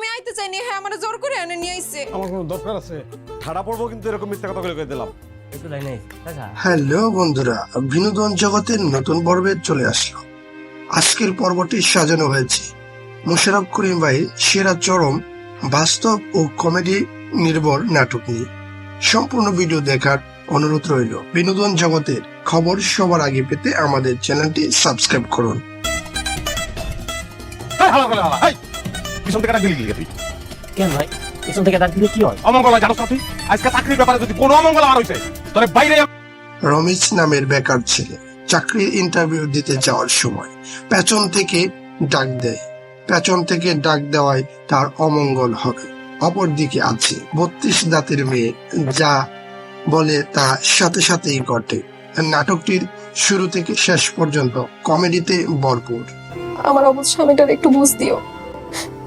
আমি আইতে চাইনি হ্যাঁ আমার জোর করে এনে নিয়ে আইছে। আমার কোনো দরকার আছে? ঠাড়া পড়ব কিন্তু এরকম মিথ্যা কথা বলে করে দিলাম। একটু লাইনে চাচা। হ্যালো বন্ধুরা বিনোদন জগতের নতুন পর্বে চলে আসলো। আজকের পর্বটি সাজানো হয়েছে। মোশারফ করিম ভাই সেরা চরম বাস্তব ও কমেডি নির্ভর নাটক নিয়ে। সম্পূর্ণ ভিডিও দেখার অনুরোধ রইল। বিনোদন জগতের খবর সবার আগে পেতে আমাদের চ্যানেলটি সাবস্ক্রাইব করুন। হালা হালা হাই! পিছন থেকে দিলি কি তুই? কেন ভাই? পিছন থেকে ডাক দিলে কি হয়? অমঙ্গল হয় জানোস না তুই? আজকে চাকরির ব্যাপারে যদি কোনো অমঙ্গল আমার হইছে তোরে বাইরে রমেশ নামের বেকার ছেলে। চাকরির ইন্টারভিউ দিতে যাওয়ার সময় পেছন থেকে ডাক দেয়। পেছন থেকে ডাক দেওয়ায় তার অমঙ্গল হবে। অপরদিকে আছে বত্রিশ দাঁতের মেয়ে যা বলে তা সাথে সাথেই ঘটে। নাটকটির শুরু থেকে শেষ পর্যন্ত কমেডিতে ভরপুর। আমার অবস্থ স্বামীটার একটু বুঝ দিও।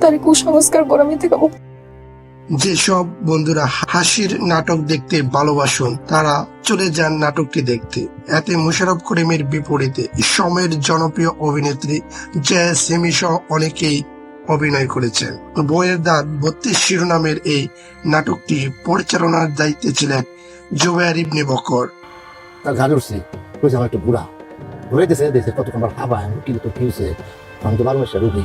তার কুসংস্কার গোড়ামি থেকে মুক্ত যেসব বন্ধুরা হাসির নাটক দেখতে ভালোবাসুন তারা চলে যান নাটকটি দেখতে। এতে মুশারফ করিমের বিপরীতে সময়ের জনপ্রিয় অভিনেত্রী জয়া সেমি সহ অনেকেই অভিনয় করেছেন। বইয়ের দাঁত বত্রিশ শিরোনামের এই নাটকটি পরিচালনার দায়িত্বে ছিলেন জোবায়ার ইবনে বকর। তার গান উঠছে কইছে আমার একটু বুড়া। ঘুরে দিছে দেশে কত আমার খাবা কিন্তু তো কি হয়েছে আমি তো মাসের রুগী।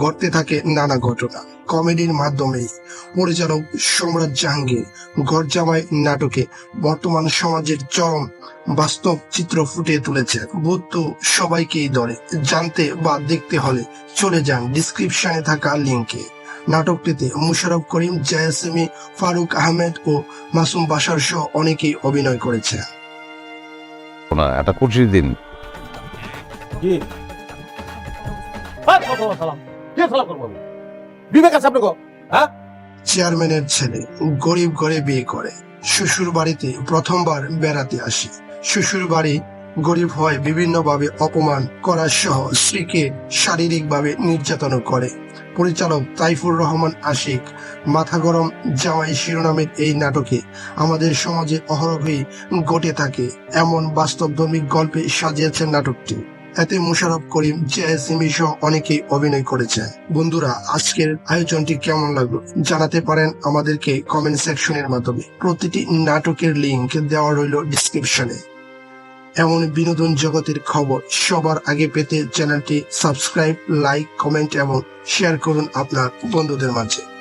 ঘটতে থাকে নানা ঘটনা। কমেডির মাধ্যমে পরিচালক সম্রাট জাহাঙ্গীর ঘর জামাই নাটকে বর্তমান সমাজের চরম বাস্তব চিত্র ফুটিয়ে তুলেছে ভূত তো সবাইকেই ধরে। জানতে বা দেখতে হলে চলে যান ডিসক্রিপশনে থাকা লিঙ্কে নাটকটিতে মুশারফ করিম জায়াসিমি ফারুক আহমেদ ও মাসুম বাসার সহ অনেকেই অভিনয় করেছে না একটা কুর্সি দিন। বিবেক আছে আপনাকে? চেয়ারম্যানের ছেলে গরিব ঘরে বিয়ে করে। শ্বশুর বাড়িতে প্রথমবার বেড়াতে আসে। শ্বশুর বাড়ি গরিব হয় বিভিন্নভাবে অপমান করা সহ স্ত্রীকে শারীরিকভাবে নির্যাতন করে। পরিচালক তাইফুর রহমান আশিক, মাথা গরম জামাই শিরোনামের এই নাটকে আমাদের সমাজে অহরহই ঘটে থাকে। এমন বাস্তবধর্মী গল্পে সাজিয়েছেন নাটকটি। এতে মুশারফ করিম জেএসএমি সহ অনেকেই অভিনয় করেছে বন্ধুরা, আজকের আয়োজনটি কেমন লাগল জানাতে পারেন আমাদেরকে কমেন্ট সেকশনের মাধ্যমে। প্রতিটি নাটকের লিংক দেওয়া রইল ডিসক্রিপশনে এমন বিনোদন জগতের খবর সবার আগে পেতে চ্যানেলটি সাবস্ক্রাইব লাইক কমেন্ট এবং শেয়ার করুন আপনার বন্ধুদের মাঝে।